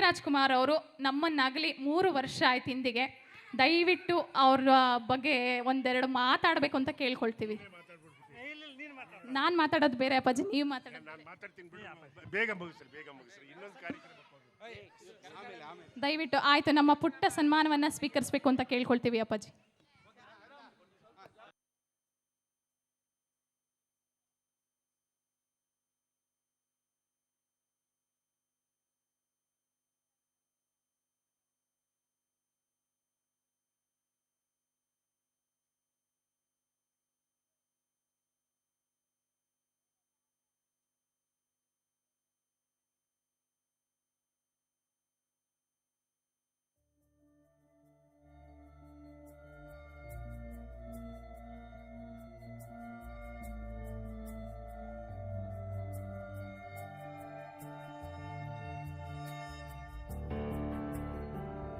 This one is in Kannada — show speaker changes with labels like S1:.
S1: ಪುನೀತ್ ರಾಜ್ಕುಮಾರ್ ಅವರು ನಮ್ಮನ್ನಾಗಲಿ ಮೂರು ವರ್ಷ ಆಯ್ತು ಹಿಂದಿಗೆ ದಯವಿಟ್ಟು ಅವ್ರ ಬಗ್ಗೆ ಒಂದೆರಡು ಮಾತಾಡಬೇಕು ಅಂತ ಕೇಳ್ಕೊಳ್ತೀವಿ. ನಾನು ಮಾತಾಡೋದು ಬೇರೆ ಅಪ್ಪಾಜಿ ನೀವು ಮಾತಾಡೋದು ದಯವಿಟ್ಟು ಆಯ್ತು ನಮ್ಮ ಪುಟ್ಟ ಸನ್ಮಾನವನ್ನ ಸ್ವೀಕರಿಸಬೇಕು ಅಂತ ಕೇಳ್ಕೊಳ್ತೀವಿ ಅಪ್ಪಾಜಿ.